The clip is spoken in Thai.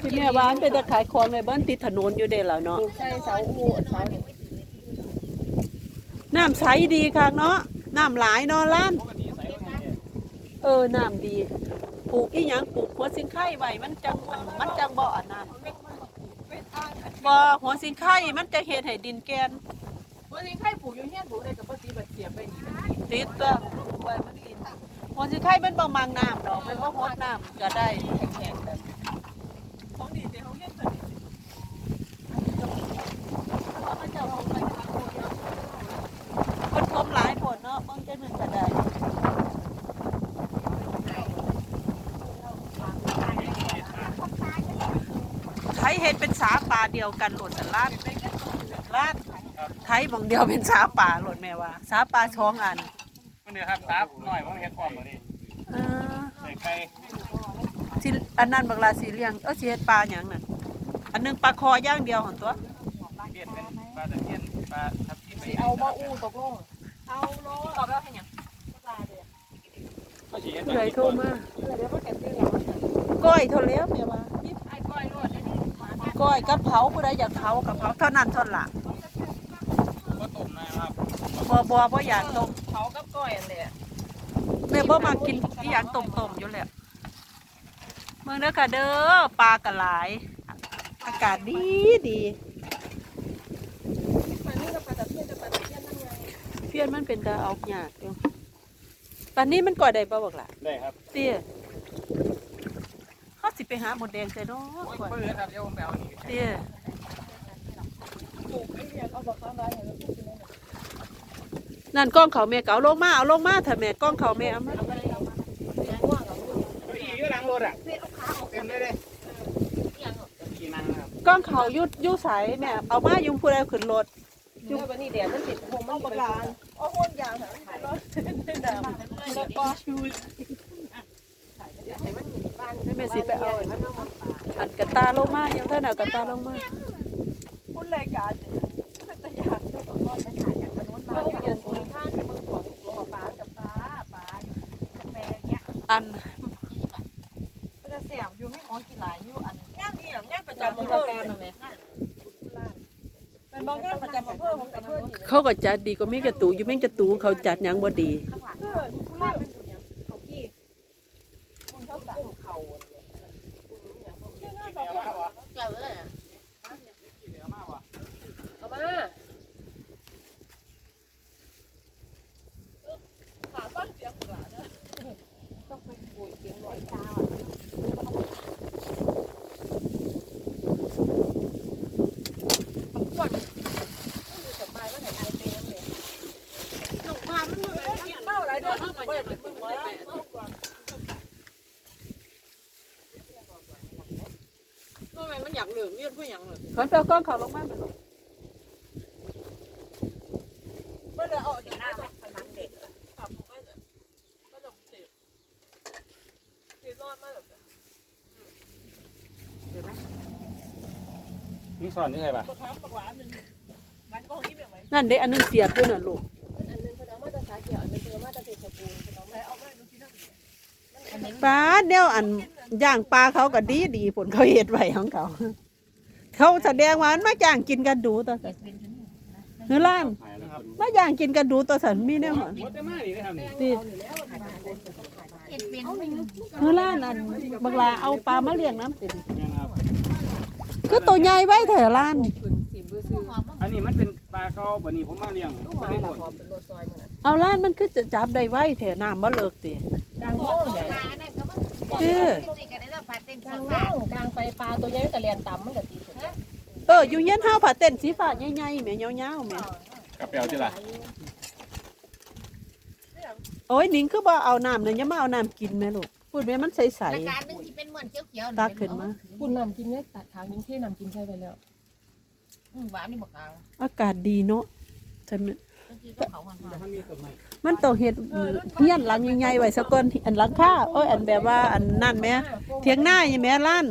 ที่แม่ว่ามันเป็นตะขายของในบ้านติดถนนอยู่เด้แล้วเนาะใส่เสาอูเสาน้ำใสดีค่ะเนาะน้ำหลายเนาะล้าน เออน้ำดีปลูกอีหยังปลูกหัวสิงไข่ไว้มันจังมันจังบ่อนนั้นบ่หัวสิงไข่มันจะเฮ็ดให้ดินแกน วันนี้ใครปลูกอยู่เฮียนปลูกได้กับปกติบัดเสียบไปนี่ติดตัวปลูกไว้มันกินหัวสิงไข่มันบ่มังน้ำดอกมันบ่ฮดน้ำก็ได้แข็งๆแบบของดีแต่ของเฮ็ดตัวนี้คนทมหลายผลเนาะบางจังหนึงก็ได้ ไทยเห็ดเป็นสาป่าเดียวกันโหลดสลาดลาดไทยบองเดียวเป็นสาป่าโหลดแม่ว่าสาป่าช้องอันมันเดี๋ยวครับซับหน่อยผมเฮ็ดความบ่นี่เออใส่ไก่สิอันนั้นบักลาสีเลี้ยงเออสิเฮ็ดปลาหยังน่ะอันหนึงปลาคอย่างเดียวหั่นตัวเบียดเป็นปลาตะเพียนปลาทับทิมสิเอามาอูตกลงเอาโลตอบแล้วให้หยังก็สิเฮ็ดผู้ใดโทรมาเออเดี๋ยวมันแข็งที่แล้วมันจะก้อยเท่าแล้วแม่ว่า ไอ้ก้อยรวดได้นี่มา ก้อยกับเผาผู้ใดอยากเผากับเผาเท่านั้นเท่านั้นล่ะก็ต้มนะครับบ่บ่บ่อยากต้มเผากับก้อยอันแหละแม่บ่มากินอีหยังต้มๆอยู่แล้วเมืองเด้อค่ะเด้อปลากระหลาย อากาศดีดีมันนี่กับปลาตะเพียนกับปลาตะเพียนนั่นไงเพี้ยนมันเป็นตาเอาหยาดอยู่ปานนี้มันก่อยได้บ่บักล่ะได้ครับเตี้ยเขาสิ ไปหาหมดแดงใส่เนาะโอ้ยก่อยเปิดครับเดี๋ยวผมไปเอานี่เตี้ยปลูกไอ้เนี่ยเอาบักข้าวไว้ให้มันปลูกที่นั่นน่ะนั่นกล้องเขาแม่เก่าลงมาเอาลงมาถ้าแม่กล้องเขาแม่เอามาเอาไปเอามาเลี้ยงว่างกับลูกเก้าอี้อยู่หลังรถอะเต็มเลยเด้เลี้ยงเอาเก้าอี้นั่งครับกล้องเขายุดยุใสแม่เอามายุงผู้ใดขึ้นรถอยู่วันนี้แดดมันติดคงมันประกาศเอาโหนยางหามันร้อนดำแล้วก็ชู ให้มันอยู่บ้านให้แม่สิไปเอาอันกระตาลงมายังเท่าน่กระตาลงมาพูดรายการต่อยากจะบอกว่าจะถ่ายอย่างกระโน้นมาเย็นคนข้างที่มึงบอกตัวปลากับปลาปลาแปลเงี้ยอันก็จะเสียบอยู่ไม่ของกินหลายอยู่อันย่างนี่อย่างย่างประจำอำเภอเป็นบางย่างประจำอำเภอของอำเภอนี่เขาก็จัดดีกว่าแม่กระตูอยู่แม่กระตูเขาจัดยังบ่ดี ข้างหลังเออคุณล่าเป็นอยู่อย่างเขากี้คุณเขาสั่งเขา เดี๋ยวมาว่ะ เจ้าเลย เดี๋ยวมาว่ะ เอามาขาตั้งเสียงกระนะต้องไปปุยเสียงลอยตาก่อนสบายว่าไหนไอเต็มเลยหนุ่มพามันเลยกินเมาอะไรด้วยเมื่อเป็นมึงวะ ทำไมมันอยากเหลืองเลือดผู้อย่างเลยเขาเอาก้องเขาลงมาแม่ลูกเมื่อเราเอาเด็กหน้าพนังเด็กขับก็จะก็จะเสียเสียรอดมากแบบมีสอนนี่ไงปะประคับประหวานหนึ่งนั่นเด้อันนึงเสียบด้วยน่ะลูก ปูนเขาเอาเอามาดูที่นั่นอันนึงปลาเดียวอันย่างปลาเขาก็ดีดีผลเขาเฮ็ดไว้ของเขา เขาแสดงว่ามันมาย่างกินกันดูตัวสันเฮือล่างหายแล้วครับมาย่างกินกันดูตัวสันมีแนวหนหมดแต่มานี่นะครับนี่ติเห็ดเป็นเฮือล่างนั่นบักลาเอาปลามาเลี้ยงน้ำติดนี่นะครับคือตัวใหญ่ไว้แถวล้านสีบื้อซื้ออันนี้มันเป็นปลาเขาบัดนี้ผมมาเลี้ยงลูกไม่ไม้ได้หหลัมบด เป็นรถซอยมันเอาล้านมันคือจะจับได้ไว้แถวน้ำบ่เลิกติดังโง่ใหญ่เออดังโง่ดังไปปลาตัวใหญ่แต่เรียนต่ำมันก็ตีสุดเอออยู่เย็นเฮาผ้าเต้นสีฟ้าใหญ่ๆแม่ยาวๆแม่กระเปียวจิล่ะโอ้ยหนิงคือบ่เอาน้ำนั่นอย่ามาเอาน้ำกินแม่ลูกพูดแม่มันใสรายการหนึงที่เป็นเหมือนเขียวๆๆตักขึ้นมาคุณนำกินเนี่ยตัดทางยิงที่นำกินใช่ไปแล้วอืมหวานนี่บอกเอาอากาศดีเนาะแต่มันก็คือต้องเขาหวานแต่ถ้ามีต้นไมันต้องเห็ดเฮียนหลังใหญ่ๆไว้ซะก่อนอันหลังคาโอ้ยอันแบบว่าอันนั่นแหม่เถียงหน้าใช่แม่ล้าน